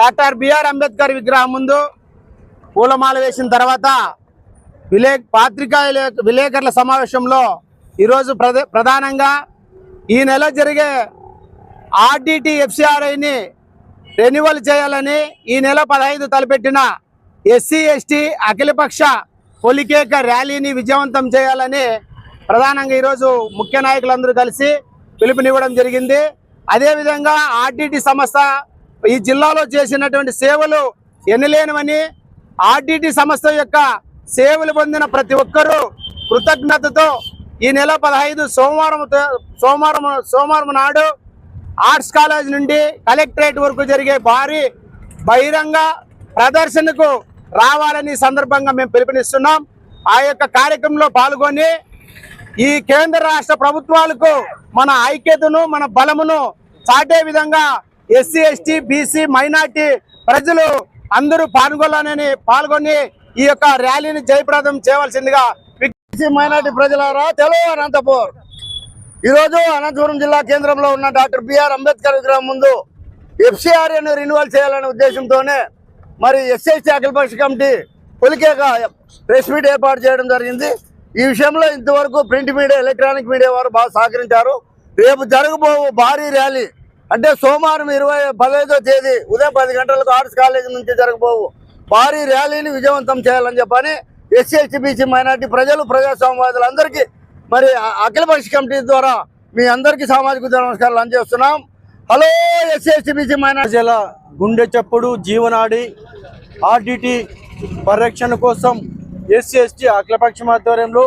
Doctor BR Ambedkar విగ్రహం ముందు పూలమాల వేసిన తర్వాత విలే పాత్రికా విలేకరుల సమావేశంలో ఈరోజు ప్రధ ప్రధానంగా ఈ నెల జరిగే ఆర్డిటి ఎఫ్సిఆర్ఐని రెన్యువల్ చేయాలని ఈ నెల పదహైదు తలపెట్టిన ఎస్సీ ఎస్టీ అఖిలపక్ష పొలికేక ర్యాలీని విజయవంతం చేయాలని ప్రధానంగా ఈరోజు ముఖ్య నాయకులందరూ కలిసి పిలుపునివ్వడం జరిగింది. అదేవిధంగా ఆర్టీటీ సంస్థ ఈ జిల్లాలో చేసినటువంటి సేవలు ఎనలేనివని ఆర్డిటి సంస్థ యొక్క సేవలు పొందిన ప్రతి ఒక్కరూ కృతజ్ఞతతో ఈ నెల పదహైదు సోమవారం సోమవారం సోమవారం నాడు ఆర్ట్స్ కాలేజ్ నుండి కలెక్టరేట్ వరకు జరిగే భారీ బహిరంగ ప్రదర్శనకు రావాలని సందర్భంగా మేము పిలుపునిస్తున్నాం. ఆ యొక్క కార్యక్రమంలో పాల్గొని ఈ కేంద్ర రాష్ట్ర ప్రభుత్వాలకు మన ఐక్యతను మన బలమును చాటే విధంగా ఎస్సీ ఎస్టీ బీసీ మైనార్టీ ప్రజలు అందరూ పాల్గొనాలని పాల్గొని ఈ యొక్క ర్యాలీని జయప్రదం చేయవలసిందిగా బీసీ మైనార్టీ ప్రజలారా తెలుగు అనంతపూర్. ఈరోజు అనంతపురం జిల్లా కేంద్రంలో ఉన్న డాక్టర్ బిఆర్ అంబేద్కర్ విగ్రహం ముందు ఎఫ్సీఆర్ఏను రెన్యువల్ చేయాలనే ఉద్దేశంతోనే మరి ఎస్ఎస్టీ అఖిలపక్ష కమిటీ పొలికేక ప్రెస్ మీట్ ఏర్పాటు చేయడం జరిగింది. ఈ విషయంలో ఇంతవరకు ప్రింట్ మీడియా ఎలక్ట్రానిక్ మీడియా వారు బాగా సహకరించారు. రేపు జరగబో భారీ ర్యాలీ అంటే సోమవారం ఇరవై పదహైదో తేదీ ఉదయం పది గంటలకు ఆర్ట్స్ కాలేజీ నుంచి జరగబోవు. భారీ ర్యాలీని విజయవంతం చేయాలని చెప్పని ఎస్సీ ఎస్టీ మైనార్టీ ప్రజలు ప్రజాస్వామ్యవాదులు అందరికీ మరి అఖిలపక్ష కమిటీ ద్వారా మీ అందరికీ సామాజిక నమస్కారాలు అందజేస్తున్నాం. హలో ఎస్సీ ఎస్టీబీసీ మైనార్టీ ప్రజల గుండె చప్పుడు జీవనాడి ఆర్డిటి పరిరక్షణ కోసం ఎస్సీ ఎస్టీ అఖిలపక్షం ఆధ్వర్యంలో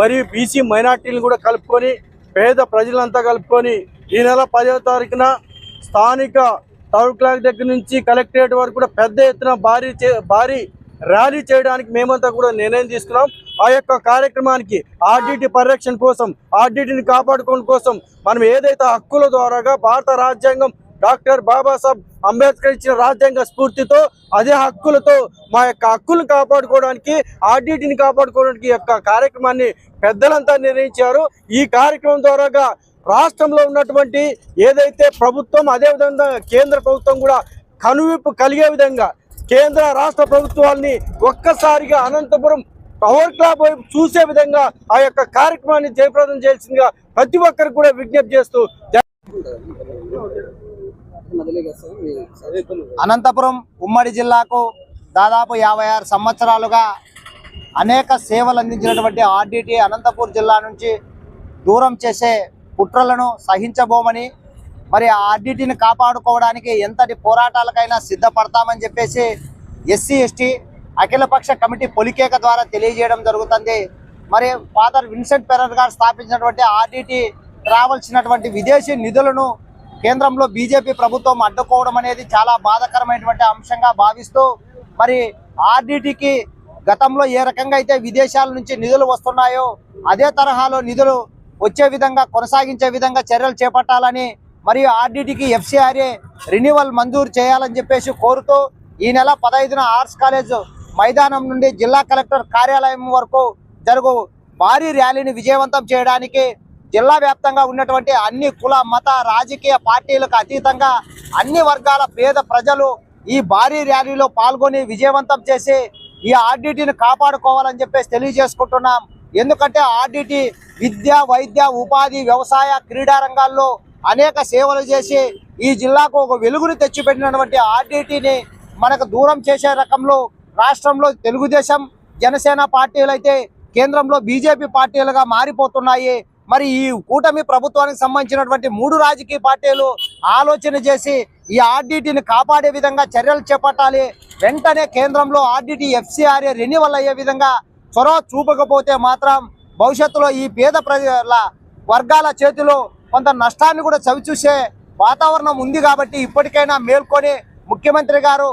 మరియు బీసీ మైనార్టీలను కూడా కలుపుకొని పేద ప్రజలంతా కలుపుకొని ఈ నెల పదవ తారీఖున స్థానిక టౌన్ క్లాక్ దగ్గర నుంచి కలెక్టరేట్ వరకు కూడా పెద్ద ఎత్తున భారీ చే- భారీ ర్యాలీ చేయడానికి మేమంతా కూడా నిర్ణయం తీసుకున్నాం. ఆ యొక్క కార్యక్రమానికి ఆర్డిటి పరిరక్షణ కోసం ఆర్డిటిని కాపాడుకోవడం కోసం మనం ఏదైతే హక్కుల ద్వారాగా భారత రాజ్యాంగం డాక్టర్ బాబాసాహెబ్ అంబేద్కర్ ఇచ్చిన రాజ్యాంగ స్ఫూర్తితో అదే హక్కులతో మా యొక్క హక్కులను కాపాడుకోవడానికి ఆర్డిటిని కాపాడుకోవడానికి యొక్క కార్యక్రమాన్ని పెద్దలంతా నిర్ణయించారు. ఈ కార్యక్రమం ద్వారాగా రాష్ట్రంలో ఉన్నటువంటి ఏదైతే ప్రభుత్వం అదేవిధంగా కేంద్ర ప్రభుత్వం కూడా కనువిప్పు కలిగే విధంగా కేంద్ర రాష్ట్ర ప్రభుత్వాల్ని ఒక్కసారిగా అనంతపురం పవర్ క్లాబ్ వైపు చూసే విధంగా ఆ యొక్క కార్యక్రమాన్ని జయప్రదం చేయాల్సిందిగా ప్రతి ఒక్కరికి కూడా విజ్ఞప్తి చేస్తూ అనంతపురం ఉమ్మడి జిల్లాకు దాదాపు యాభై ఆరు సంవత్సరాలుగా అనేక సేవలు అందించినటువంటి ఆర్డిటి అనంతపూర్ జిల్లా నుంచి దూరం చేసే కుట్రలను సహించబోమని మరి ఆ ఆర్డిటిని కాపాడుకోవడానికి ఎంతటి పోరాటాలకైనా సిద్ధపడతామని చెప్పేసి ఎస్సీ ఎస్టీ అఖిలపక్ష కమిటీ పొలికేక ద్వారా తెలియజేయడం జరుగుతుంది. మరి ఫాదర్ విన్సెంట్ పెరర్ గారు స్థాపించినటువంటి ఆర్డిటి రావాల్సినటువంటి విదేశీ నిధులను కేంద్రంలో బీజేపీ ప్రభుత్వం అడ్డుకోవడం అనేది చాలా బాధాకరమైనటువంటి అంశంగా భావిస్తూ మరి ఆర్డిటికి గతంలో ఏ రకంగా అయితే విదేశాల నుంచి నిధులు వస్తున్నాయో అదే తరహాలో నిధులు వచ్చే విధంగా కొనసాగించే విధంగా చర్యలు చేపట్టాలని మరియు ఆర్డిటికి ఎఫ్సీఆర్ఏ రెన్యువల్ మంజూరు చేయాలని చెప్పేసి కోరుతూ ఈ నెల పదహైదున ఆర్ట్స్ కాలేజ్ మైదానం నుండి జిల్లా కలెక్టర్ కార్యాలయం వరకు జరుగు భారీ ర్యాలీని విజయవంతం చేయడానికి జిల్లా వ్యాప్తంగా ఉన్నటువంటి అన్ని కుల మత రాజకీయ పార్టీలకు అతీతంగా అన్ని వర్గాల పేద ప్రజలు ఈ భారీ ర్యాలీలో పాల్గొని విజయవంతం చేసి ఈ ఆర్డిటీని కాపాడుకోవాలని చెప్పేసి తెలియజేసుకుంటున్నాం. ఎందుకంటే ఆర్డిటీ విద్య వైద్య ఉపాధి వ్యవసాయ క్రీడా రంగాల్లో అనేక సేవలు చేసి ఈ జిల్లాకు ఒక వెలుగుని తెచ్చిపెట్టినటువంటి ఆర్డిటీని మనకు దూరం చేసే రకంలో రాష్ట్రంలో తెలుగుదేశం జనసేన పార్టీలు అయితే కేంద్రంలో బీజేపీ పార్టీలుగా మారిపోతున్నాయి. మరి ఈ కూటమి ప్రభుత్వానికి సంబంధించినటువంటి మూడు రాజకీయ పార్టీలు ఆలోచన చేసి ఈ ఆర్డిటీని కాపాడే విధంగా చర్యలు చేపట్టాలి. వెంటనే కేంద్రంలో ఆర్డీటీ ఎఫ్సిఆర్ఏ రెన్యువల్ అయ్యే విధంగా చొరవ చూపకపోతే మాత్రం భవిష్యత్తులో ఈ పేద ప్రజల వర్గాల చేతిలో కొంత నష్టాన్ని కూడా చవిచూసే వాతావరణం ఉంది కాబట్టి ఇప్పటికైనా మేల్కొని ముఖ్యమంత్రి గారు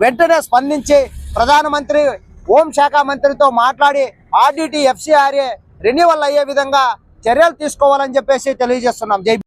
వెంటనే స్పందించి ప్రధానమంత్రి హోం శాఖ మంత్రితో మాట్లాడి ఆర్డీటీ ఎఫ్సిఆర్ఏ రెన్యువల్ అయ్యే విధంగా చర్యలు తీసుకోవాలని చెప్పేసి తెలియజేస్తున్నాం. జై